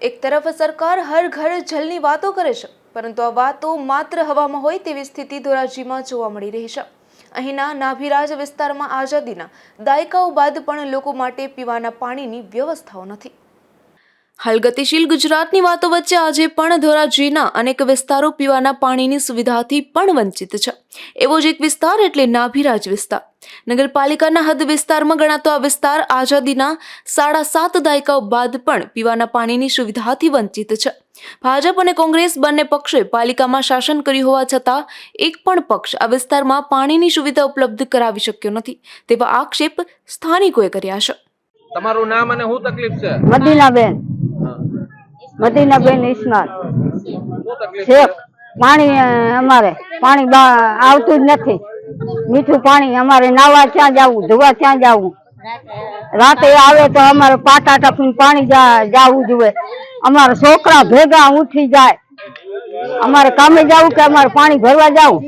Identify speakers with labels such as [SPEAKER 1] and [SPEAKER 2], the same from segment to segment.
[SPEAKER 1] એક તરફ સરકાર હર ઘર જલની વાતો કરે છે, પરંતુ આ વાતો માત્ર હવામાં હોય તેવી સ્થિતિ ધોરાજીમાં જોવા મળી રહી છે. અહીંના નાભિરાજ વિસ્તારમાં આઝાદીના દાયકાઓ બાદ પણ લોકો માટે પીવાના પાણીની વ્યવસ્થાઓ નથી. હાલ ગતિશીલ ગુજરાતની વાતો વચ્ચે આજે પણ ધોરાજીના અનેક વિસ્તારો પીવાના પાણીની સુવિધાથી પણ વંચિત છે. એવો જ એક વિસ્તાર એટલે નાભિરાજ વિસ્તાર. નગરપાલિકાના હદ વિસ્તારમાં ગણાતો આ વિસ્તાર આઝાદીના સાડા સાત દાયકાઓ બાદ પણ પીવાના પાણીની સુવિધાથી વંચિત છે. ભાજપ અને કોંગ્રેસ બંને પક્ષે પાલિકામાં શાસન કર્યું હોવા છતાં એક પણ પક્ષ આ વિસ્તારમાં પાણીની સુવિધા ઉપલબ્ધ કરાવી શક્યો નથી. તેવા આક્ષેપ સ્થાનિકોએ કર્યા છે.
[SPEAKER 2] તમારું નામ અને શું તકલીફ છે?
[SPEAKER 3] મદીનાબેન મદીનાબેન ઇસ્માલ
[SPEAKER 2] શું તકલીફ
[SPEAKER 3] શેખ. પાણી અમારે. પાણી આવતું જ નથી. મીઠું પાણી અમારે નાવા ક્યાં જવું ધોવા ક્યાં જવું? રાતે આવે તો અમારે પાટા ટપીને પાણી જવું જોઈએ. અમારા છોકરા ભેગા ઉઠી જાય. અમારે કામે જવું કે અમારે પાણી ભરવા જવું?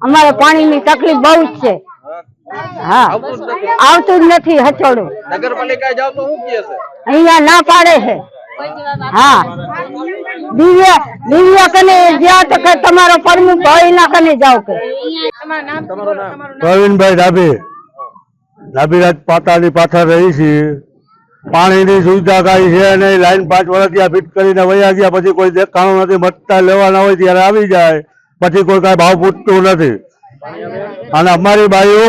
[SPEAKER 3] અમારે પાણી ની તકલીફ બહુ જ છે. હા.
[SPEAKER 2] આવતું જ નથી
[SPEAKER 3] હચોડું
[SPEAKER 2] નગરપાલિકાએ જાવ તો શું કહે છે?
[SPEAKER 3] અહીંયા ના પાડે છે. હા. દિવ્ય દિવ્ય કને જ્યાં તો કે તમારો પરમુખ હોય ના કને જાવ કે?
[SPEAKER 4] પ્રવીણભાઈ ડાભી. ડાભીરાજ પાતાની પાછળ રહી છીએ. પાણીની સુવિધા કાંઈ છે નહીં. લાઈન પાંચ વર્ષ ત્યાં ફિટ કરીને વયા ગયા. પછી કોઈ દેખાણું નથી. મતતા લેવાના હોય ત્યારે આવી જાય. પછી કોઈ કાંઈ ભાવ પૂછતું નથી. અને અમારી બાઈઓ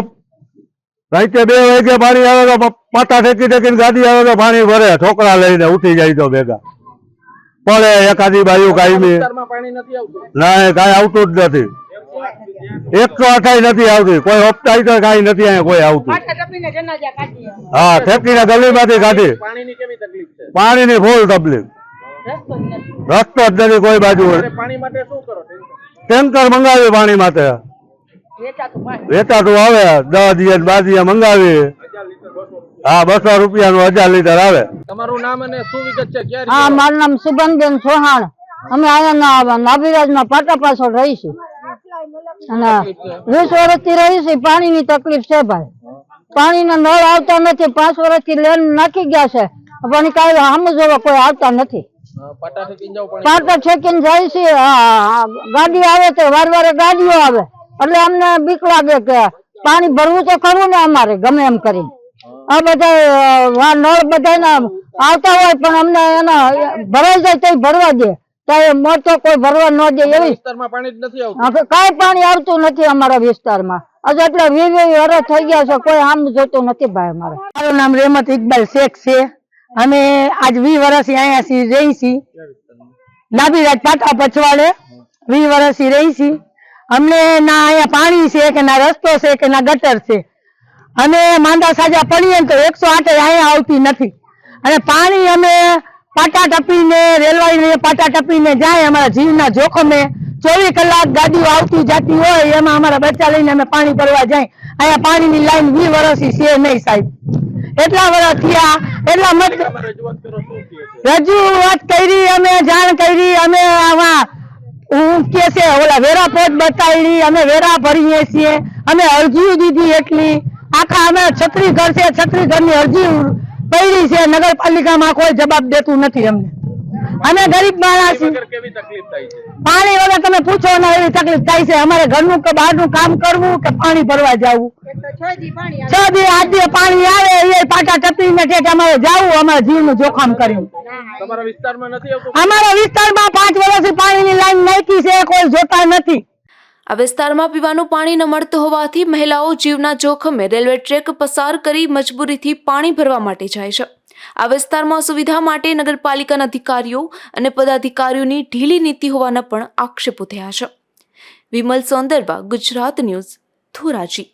[SPEAKER 4] રાતે બે વાગે પાણી આવે તો પાટા ઠેકી ઠેકીને ગાડી આવે તો પાણી ભરે. છોકરા લઈને ઉઠી જાય તો ભેગા. પડે એકાદી બાઈઓ કાયમી.
[SPEAKER 2] વિસ્તારમાં પાણી નથી આવતું.
[SPEAKER 4] ના કાંઈ આવતું જ નથી. એકસો અઠાઈ નથી આવતી. કોઈ હપ્તાઈ તો કાંઈ નથી અહીંયા કોઈ આવતું. હા ઠેકીને ગલીમાંથી કાઢી.
[SPEAKER 2] પાણીની કેવી તકલીફ છે?
[SPEAKER 4] ફૂલ તકલીફ. રસ્તો જ નથી. કોઈ બાજુ.
[SPEAKER 2] માટે શું કરો
[SPEAKER 4] ટેન્કર? મંગાવી પાણી માટે. વેચાતું આવે. દસ દિવસ બાર દિવસ મંગાવી. હા બસો રૂપિયા. નું હજાર લીટર આવે.
[SPEAKER 2] તમારું નામ અને શું વિગત છે
[SPEAKER 3] હા મારું નામ સુગંધબેન સોહાણ અમે અહીંયા નાભિરાજ ના પાટા પાછળ રહીશું. અને રહી છે રહીશું પાણીની તકલીફ છે ભાઈ. પાણીના નળ આવતા નથી, પાંચ વર્ષથી લેન નાખી ગયા છે. પણ કઈ આમ જોવા કોઈ આવતા નથી.
[SPEAKER 2] પાટા ઠેકીને પાણી
[SPEAKER 3] જાય છે ગાડી આવે તો વાર વારે ગાડીઓ આવે. એટલે અમને બીક લાગે કે પાણી ભરવું તો ખરું ને અમારે, ગમે એમ કરીને. આ બધા નળ બધા આવતા હોય પણ અમને એના ભરાઈ જાય તો ભરવા દે. ત્યારે મોટો કોઈ ભરવા ન દે એવી.
[SPEAKER 2] વિસ્તારમાં પાણી નથી આવતું.
[SPEAKER 3] હવે પાણી આવતું નથી અમારા વિસ્તારમાં. આજે એટલે વી વી થઈ ગયા છે કોઈ આમ જોતું નથી ભાઈ અમારે.
[SPEAKER 5] મારું નામ રેમત ઇકબાલ શેખ છે. અમે આજ વી વર્ષથી અહીંયા સી રહી છીએ. ડાબીરાજ પાટા પછવાડે વી વર્ષથી રહી છીએ. અમને ના અહીંયા પાણી છે કે ના રસ્તો છે કે ના ગટર છે. અને માંદા સાજા પડીએ તો એકસો આઠ અહીંયા આવતી નથી. અને પાણી અમે પાટા ટપીને, રેલવાડીને પાટા ટપીને જાય અમારા જીવના જોખમે. ચોવીસ કલાક ગાડીઓ આવતી જતી હોય, એમાં અમારા બચ્ચા લઈને અમે પાણી ભરવા જાય. અહીંયા પાણીની લાઈન વી વર્ષથી છે નહીં સાહેબ. એટલા વર્ષ થયા, એટલા મત
[SPEAKER 2] રજૂઆત કરો,
[SPEAKER 5] અમે જાણ કરી, અમે આમાં હું કે છે, ઓલા વેરા પોત બતાવી, અમે વેરા ભરીએ છીએ, અમે અરજી દીધી એટલી. આખા અમે છત્રી ઘર છે છત્રી ઘરની અરજી પડી છે નગરપાલિકામાં કોઈ જવાબ દેતું નથી અમને અમે ગરીબ માણસ પાણી વગર તમે પૂછો ને એવી તકલીફ થાય છે. અમારે ઘરનું કે બહારનું કામ કરવું કે પાણી ભરવા જવું? છ દી આઠ દી પાણી આવે એ પાટા ટપીને કે અમારે જવું અમારા જીવનું જોખમ કર્યું. અમારા વિસ્તારમાં પાંચ વર્ષથી પાણીની લાઈન નાખી છે કોઈ જોતા નથી.
[SPEAKER 1] આ વિસ્તારમાં પીવાનું પાણી ન મળતું હોવાથી મહિલાઓ જીવના જોખમે રેલવે ટ્રેક પસાર કરી મજબૂરીથી પાણી ભરવા માટે જાય છે. આ વિસ્તારમાં સુવિધા માટે નગરપાલિકાના અધિકારીઓ અને પદાધિકારીઓની ઢીલી નીતિ હોવાના પણ આક્ષેપો થયા છે. વિમલ સોંદરવા, ગુજરાત ન્યૂઝ ધોરાજી